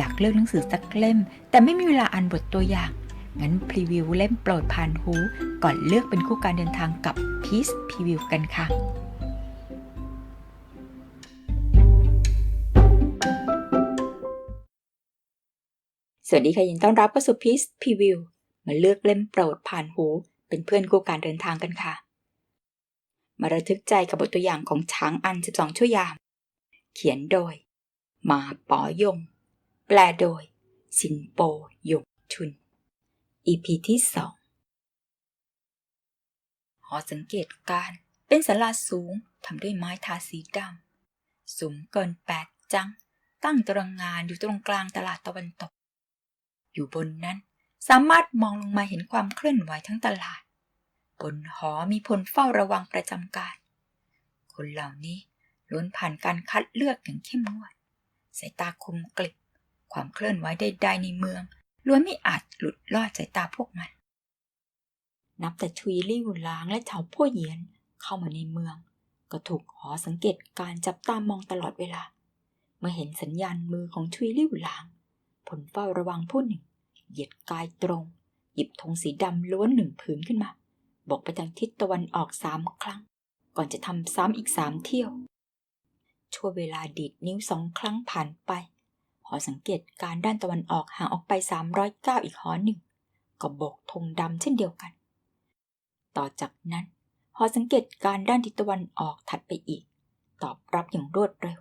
อยากเลือกหนังสือสักเล่ม แต่ไม่มีเวลาอ่านบทตัวอย่าง งั้นพรีวิวเล่มโปรดผ่านหู ก่อนเลือกเป็นคู่การเดินทางกับ Peace Preview กันค่ะสวัสดีค่ะยินดีต้อนรับเข้าสู่ Peace Preview มาเลือกเล่มโปรดผ่านหู เป็นเพื่อนคู่การเดินทางกันค่ะ มาระทึกใจกับบทตัวอย่างของช้างอัน 12 ชั่วยาม เขียนโดย มาปอยง แปลโดย สินโปหยงชุน EP ที่สองหอสังเกตการเป็นศาลาสูงทำด้วยไม้ทาสีดำสูงเกินแปดจัง ตั้งตารางงานอยู่ตรงกลางตลาดตะวันตก อยู่บนนั้นสามารถมองลงมาเห็นความเคลื่อนไหวทั้งตลาด บนหอมีพลเฝ้าระวังประจำการ คนเหล่านี้ล้วนผ่านการคัดเลือกอย่างเข้มงวด สายตาคมกริบ ความเคลื่อนไหวใดๆในเมืองล้วนไม่อาจหลุดลอดสายตาพวกมัน นับแต่ชุยลี่หุนลางและเฉาพ่อเหยียนเข้ามาในเมือง ก็ถูกหอสังเกตการจับตามองตลอดเวลา เมื่อเห็นสัญญาณมือของชุยลี่หุนลาง ผลเฝ้าระวังผู้หนึ่ง เหยียดกายตรง หยิบธงสีดำล้วนหนึ่งผืนขึ้นมา บอกไปทางทิศตะวันออกสามครั้ง ก่อนจะทำซ้ำอีกสามเที่ยวชั่วเวลาดีดนิ้วสองครั้งผ่านไป หอสังเกตการด้านตะวันออกห่างออกไป 309 อีกหอหนึ่ง ก็โบกธงดำเช่นเดียวกัน ต่อจากนั้น หอสังเกตการด้านทิศตะวันออกถัดไปอีก ตอบรับอย่างรวดเร็ว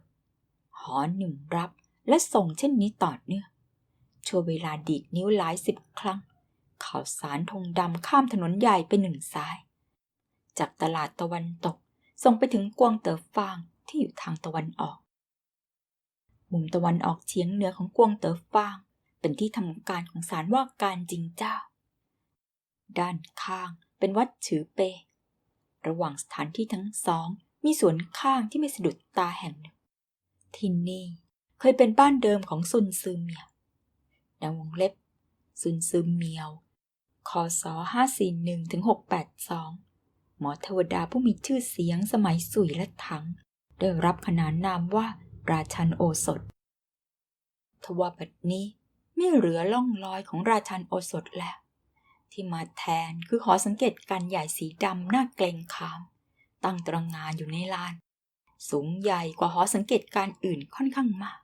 หอหนึ่งรับและส่งเช่นนี้ต่อเนื่องชั่วเวลาดีดนิ้วหลายสิบครั้ง ข่าวสารธงดำข้ามถนนใหญ่ไปหนึ่งสาย จากตลาดตะวันตกส่งไปถึงกวางเต๋อฟางที่อยู่ทางตะวันออก มุมตะวันออกเฉียงเหนือของกวางเต๋อฟาง เป็นที่ทำการของศาลว่าการจริงเจ้า ด้านข้างเป็นวัดฉือเป ระหว่างสถานที่ทั้งสอง มีสวนข้างที่ไม่สะดุดตาแห่งหนึ่ง ที่นี่เคยเป็นบ้านเดิมของซุนซือเมียวในวงเล็บ ซุนซือเมียว คศ541ถึง682 หมอเทวดาผู้มีชื่อเสียงสมัยสุยและถัง ได้รับขนานนามว่า ราชันโอสถ ทว่าบัดนี้ไม่เหลือล่องรอยของราชันโอสถแล้ว ที่มาแทนคือหอสังเกตการใหญ่สีดำหน้าเกรงขาม ตั้งตระหงานอยู่ในลาน สูงใหญ่กว่าหอสังเกตการอื่นค่อนข้างมาก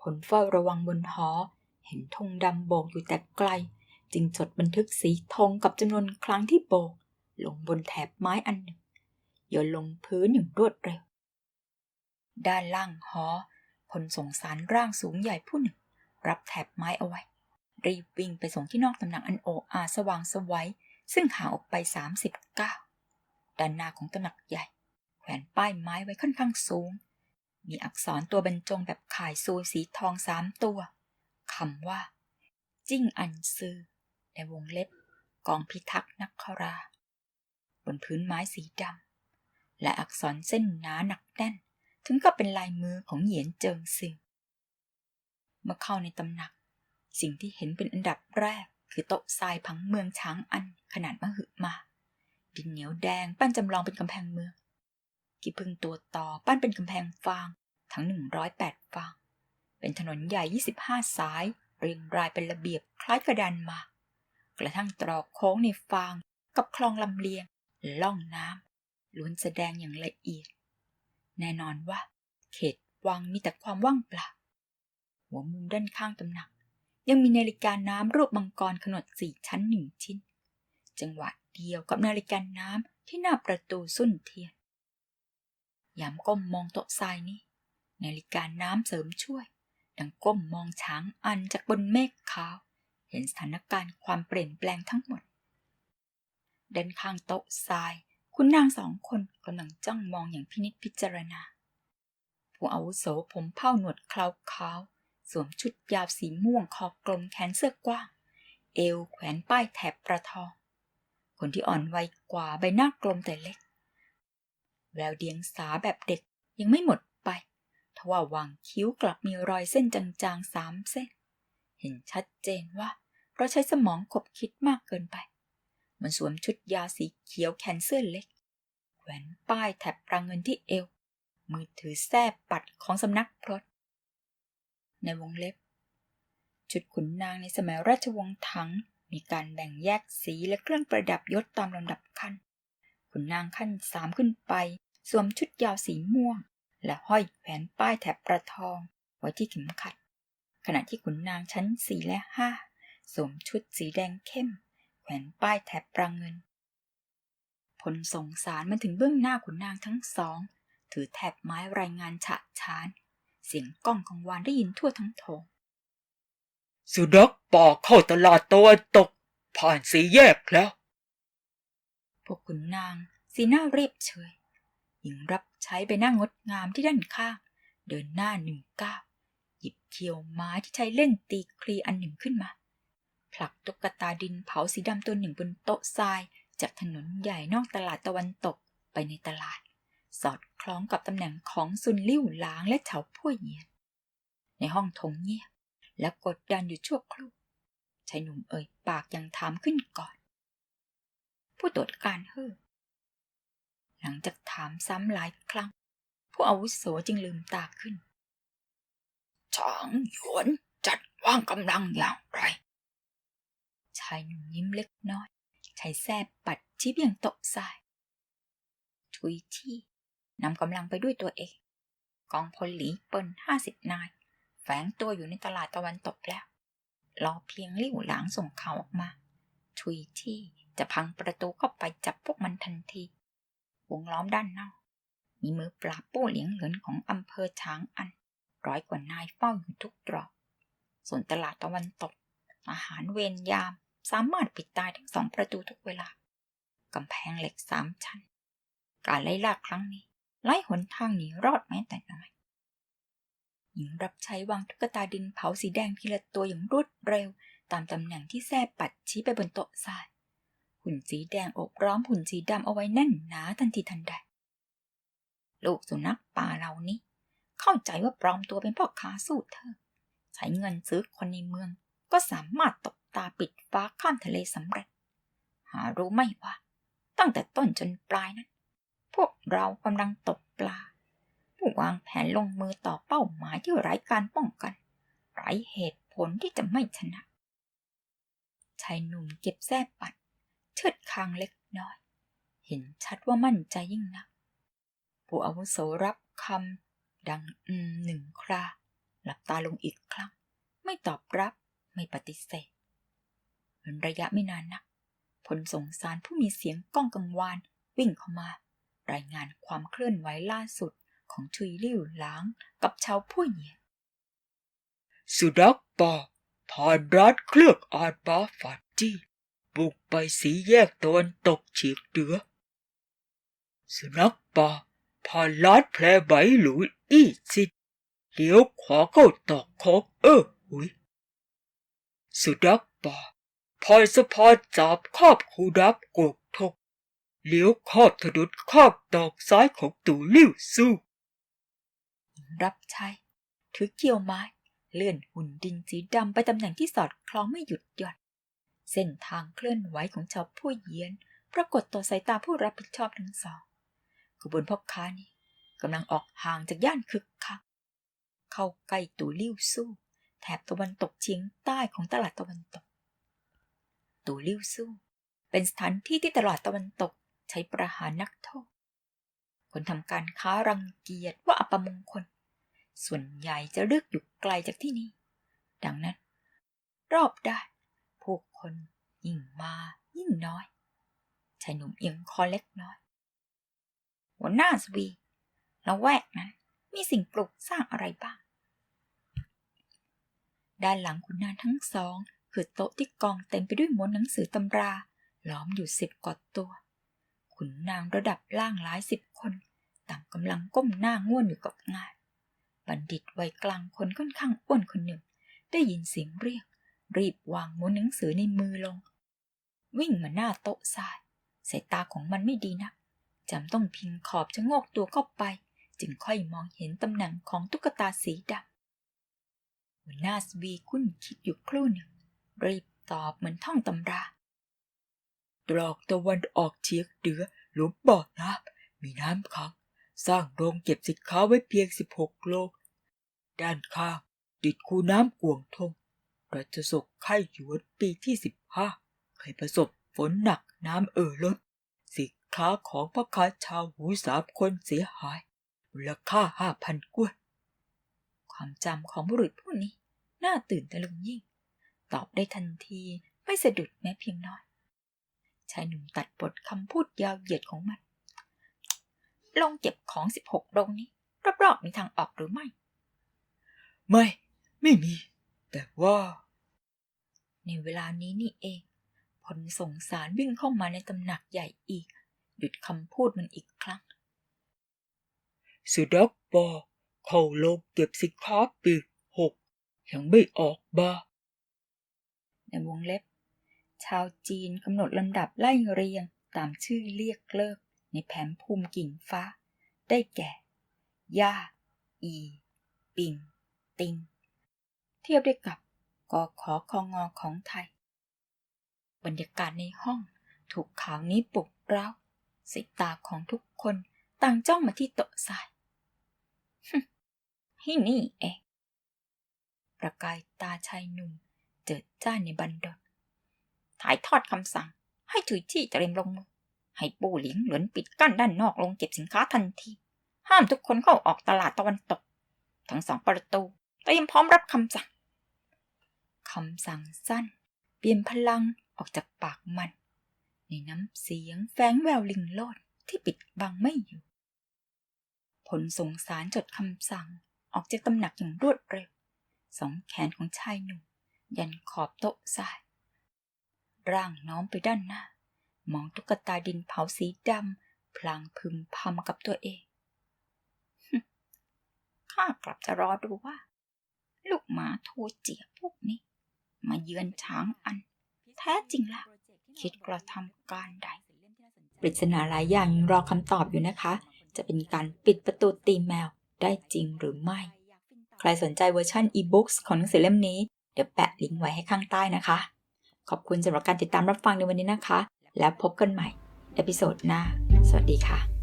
ผลเฝ้าระวังบนหอเห็นธงดำโบกอยู่แต่ไกล จึงจดบันทึกสีธงกับจำนวนครั้งที่โบก ลงบนแถบไม้อันหนึ่งโยนลงพื้นอย่างรวดเร็ว ด้านล่างหอพลส่งสารร่างสูงใหญ่ผู้หนึ่ง รับแถบไม้เอาไว้ รีบวิ่งไปส่งที่นอกตำหนักอันโออาสว่างสวัยซึ่งห่างออกไป30ก้าวด้านหน้าของตำหนักใหญ่ แขวนป้ายไม้ไว้ค่อนข้างสูง มีอักษรตัวบรรจงแบบข่ายซูสีทองสามตัวคำว่า จิ้งอันซือ ในวงเล็บ กองพิทักษ์นักครา บนพื้นไม้สีดำและอักษรเส้นหนาหนักแน่น ถึงกับเป็นลายมือของเหยียนเจิงซึงเมื่อเข้าในตำหนัก สิ่งที่เห็นเป็นอันดับแรก คือโต๊ะทรายผังเมืองช้างอันขนาดมหึมา ดินเหนียวแดงปั้นจำลองเป็นกำแพงเมืองกีพึ่งตัวต่อปั้นเป็นกำแพงฟางทั้ง 108 ฟาง เป็นถนนใหญ่ 25 สาย เรียงรายเป็นระเบียบคล้ายกระดานมากระทั่งตรอกโค้งในฟางกับคลองลำเลียงและล่องน้ำล้วนแสดงอย่างละเอียด แน่นอนว่า เขตวังมีแต่ความว่างเปล่า หัวมุมด้านข้างตำหนัก ยังมีนาฬิกาน้ำรูปมังกรขนาดสี่ชั้นหนึ่งชิ้น จังหวะเดียวกับนาฬิกาน้ำที่หน้าประตูสุ่นเทียนยามก้มมองโต๊ะทรายนี้ นาฬิกาน้ำเสริมช่วย ดังก้มมองช้างอันจากบนเมฆขาว เห็นสถานการณ์ความเปลี่ยนแปลงทั้งหมดด้านข้างโต๊ะทราย คุณนางสองคนกำลังจ้องมองอย่างพินิจพิจารณา ผู้อาวุโสผมเผ้าหนวดเคราวขาว สวมชุดยาวสีม่วงคอกลมแขนเสื้อกว้าง เอวแขวนป้ายแถบประทอง คนที่อ่อนวัยกว่าใบหน้ากลมแต่เล็ก แววเดียงสาแบบเด็กยังไม่หมดไป ทว่าวางคิ้วกลับมีรอยเส้นจางๆสามเส้น เห็นชัดเจนว่าเราใช้สมองขบคิดมากเกินไป มันสวมชุดยาวสีเขียวแขนเสื้อเล็ก แขวนป้ายแถบปรังเงินที่เอว มือถือแส้ปัดของสำนักพรตในวงเล็บ ชุดขุนนางในสมัยราชวงศ์ถัง มีการแบ่งแยกสีและเครื่องประดับยศตามลำดับขั้น ขุนนางขั้นสามขึ้นไป สวมชุดยาวสีม่วง และห้อยแขวนป้ายแถบประทองไว้ที่เข็มขัด ขณะที่ขุนนางชั้นสี่และห้าสวมชุดสีแดงเข้ม แขวนป้ายแถบประเงินพลส่งสารมาถึงเบื้องหน้าขุนนางทั้งสอง ถือแถบไม้รายงานฉะฉาน เสียงก้องกังวานได้ยินทั่วทั้งโถงสุนัขป่าเข้าตลาดตะวันตก ผ่านสีแยกแล้ว พวกขุนนางสีหน้าเรียบเฉยหญิงรับใช้ไปนั่งงดงามที่ด้านข้าง เดินหน้าหนึ่งก้าวหยิบเคียวไม้ที่ใช้เล่นตีคลีอันหนึ่งขึ้นมา ผลักตุ๊กตาดินเผาสีดำตัวหนึ่งบนโต๊ะทราย จากถนนใหญ่นอกตลาดตะวันตกไปในตลาด สอดคล้องกับตำแหน่งของซุนลิ่วหลางและเฉาพ่วยเยียน ในห้องโถงเงียบและกดดันอยู่ชั่วครู่ชายหนุ่มเอ่ยปากยังถามขึ้นก่อน ผู้ตรวจการเฮ้อหลังจากถามซ้ำหลายครั้ง ผู้อาวุโสจึงลืมตาขึ้นฉางหยวนจัดวางกำลังอย่างไร ชายหนุ่มยิ้มเล็กน้อยใช้แส้ปัดชี้เบี่ยงต๊ะทราย ทุยที่นำกำลังไปด้วยตัวเอง กองพลหลีเปิลห้าสิบนาย แฝงตัวอยู่ในตลาดตะวันตกแล้ว รอเพียงลิ่วหลางส่งข่าวออกมา ทุยที่จะพังประตูเข้าไปจับพวกมันทันที วงล้อมด้านนอก มีมือปราบปู้เหลียงเหลินของอำเภอช้างอัน ร้อยกว่านายเฝ้าอยู่ทุกตรอก ส่วนตลาดตะวันตก อาหารเวรยาม สามารถปิดตายทั้งสองประตูทุกเวลากำแพงเหล็กสามชั้น การไล่ล่าครั้งนี้ไล่หนทางหนีรอดแม้แต่น้อยหญิงรับใช้วางตุ๊กตาดินเผาสีแดงทีละตัวอย่างรวดเร็ว ตามตำแหน่งที่แส้ปัดชี้ไปบนโต๊ะทรายหุ่นสีแดงอบร้อมหุ่นสีดำเอาไว้แน่นหนาทันทีทันใด ลูกสุนัขป่าเหล่านี้ เข้าใจว่าปลอมตัวเป็นพ่อค้าสู้เธอ ใช้เงินซื้อคนในเมืองก็สามารถตบ ตาปิดฟ้าข้ามทะเลสำเร็จ หารู้ไหมว่า ตั้งแต่ต้นจนปลายนั้น พวกเรากำลังตกปลา ผู้วางแผนลงมือต่อเป้าหมายที่ไร้การป้องกัน ไร้เหตุผลที่จะไม่ชนะ ชายหนุ่มเก็บแส้ปัด เชิดคางเล็กน้อย เห็นชัดว่ามั่นใจยิ่งนัก ผู้อาวุโสรับคำดังอืมหนึ่งครา หลับตาลงอีกครั้ง ไม่ตอบรับ ไม่ปฏิเสธ เป็นระยะไม่นานนักผลส่งสารผู้มีเสียงก้องกังวาน วิ่งเข้ามา รายงานความเคลื่อนไหวล่าสุดของชุยลิ่วหลางกับชาวผู้เหยียนสุนัขป่าผ่านร้านเคลือกอาร์ตบาฟาจี้บุกไปสีแยกตะวันตกเฉียงเหนือ สุนัขป่าผ่านร้านแพรใบหลุยอี้ซินเลี้ยวขวาเข้าตอกคอกเออหุยสุนัขป่า ผ่านสะพานจับครอบคูดับกกทกเลี้ยวขอบถนนข้ามตอกซ้ายของตู่ลิ่วสู้รับใช้ถือเกี่ยวไม้ เลื่อนหุ่นดินสีดำไปตำแหน่งที่สอดคล้องไม่หยุดหย่อน เส้นทางเคลื่อนไหวของชาวผู้เยียน ปรากฏต่อสายตาผู้รับผิดชอบทั้งสองขบวนพ่อค้านี้กำลังออกห่างจากย่านคึกคัก เข้าใกล้ตู่ลิ่วสู้ แถบตะวันตกเฉียงใต้ของตลาดตะวันตก ตูลิ่วสู้เป็นสถานที่ที่ตลาดตะวันตกใช้ประหารนักโทษ คนทำการค้ารังเกียจว่าอัปมงคล ส่วนใหญ่จะเลือกอยู่ไกลจากที่นี่ ดังนั้น รอบด้านผู้คนยิ่งมายิ่งน้อยชายหนุ่มเอียงคอเล็กน้อย หัวหน้าสวีแล้วแวกนั้นมีสิ่งปลูกสร้างอะไรบ้าง ด้านหลังคุณนางทั้งสอง คือโต๊ะที่กองเต็มไปด้วยม้วนหนังสือตำรา ล้อมอยู่สิบกว่าตัว ขุนนางระดับล่างหลายสิบคน ต่างกำลังก้มหน้าง่วนอยู่กับงาน บัณฑิตวัยกลางคนค่อนข้างอ้วนคนหนึ่ง ได้ยินเสียงเรียก รีบวางม้วนหนังสือในมือลง วิ่งมาหน้าโต๊ะทรายสายตาของมันไม่ดีนักจำต้องพิงขอบจะโงกตัวเข้าไป จึงค่อยมองเห็นตำแหน่งของตุ๊กตาสีดำหัวหน้าสวีคุ้นคิดอยู่ครู่หนึ่ง รีบตอบเหมือนท่องตำรา ตรอกตะวันออกเฉียงเหนือหลุมบ่อน้ำมีน้ำขัง สร้างโรงเก็บสินค้าไว้เพียง16โลด้านข้างติดคูน้ำกวงทงราชสกไข่หยวนปีที่สิบห้าเคยประสบฝนหนักน้ำเอ่อล้นสินค้าของพ่อค้าชาวหูสามคนเสียหายมูลค่าห้าพันกวนความจำของบุรุษผู้นี้น่าตื่นตะลึงยิ่ง ตอบได้ทันทีไม่สะดุดแม้เพียงน้อย ชายหนุ่มตัดบทคำพูดยาวเหยียดของมัน ลงเก็บของสิบหกโรงนี้ รอบๆมีทางออกหรือไม่ ไม่ ไม่มี แต่ว่า ในเวลานี้นี่เองพลส่งสารวิ่งเข้ามาในตำหนักใหญ่อีก หยุดคำพูดมันอีกครั้ง สุดักปอเข้าลงเก็บสินค้าปีกหกยังไม่ออกมา ในวงเล็บ ชาวจีนกำหนดลำดับไล่เรียงตามชื่อเรียกเลิก ในแผนภูมิกิ่งฟ้า ได้แก่ ย่า อี ปิง ติง เทียบได้กับกอขอคองอของไทย บรรยากาศในห้องถูกข่าวนี้ปลุกเร้าสายตาของทุกคนต่างจ้องมาที่โต๊ะทรายฮึ่มที่นี่เองประกายตาชายหนุ่ม เจิดจ้าในบันดลถ่ายทอดคำสั่ง ให้ถุยที่เตรียมลงมือ ให้ปูหลิงหลือนปิดกั้นด้านนอกลงเก็บสินค้าทันที ห้ามทุกคนเข้าออกตลาดตะวันตก ทั้งสองประตูเตรียมพร้อมรับคำสั่งคำสั่งสั้น เปลี่ยนพลังออกจากปากมัน ในน้ำเสียงแฝงแววลิงโลดที่ปิดบังไม่อยู่ ผลสงสารจดคำสั่งออกจากตำหนักอย่างรวดเร็ว สองแขนของชายหนุ่ม ยันขอบโต๊ะทราย ร่างน้อมไปด้านหน้า มองตุ๊กตาดินเผาสีดำพลางพึมพำกับตัวเองข้ากลับจะรอดูว่า ลูกหมาโทเจียพวกนี้ มาเยือนช้างอัน แท้จริงแล้วคิดกระทำการใดปริศนาหลายอย่างยังรอคำตอบอยู่นะคะ จะเป็นการปิดประตูตีแมวได้จริงหรือไม่ ใครสนใจเวอร์ชัน e-books ของหนังสือเล่มนี้ เดี๋ยวแปะลิงก์ไว้ให้ข้างใต้นะคะ ขอบคุณสำหรับการติดตามรับฟังในวันนี้นะคะ แล้วพบกันใหม่เอพิโซดหน้า สวัสดีค่ะ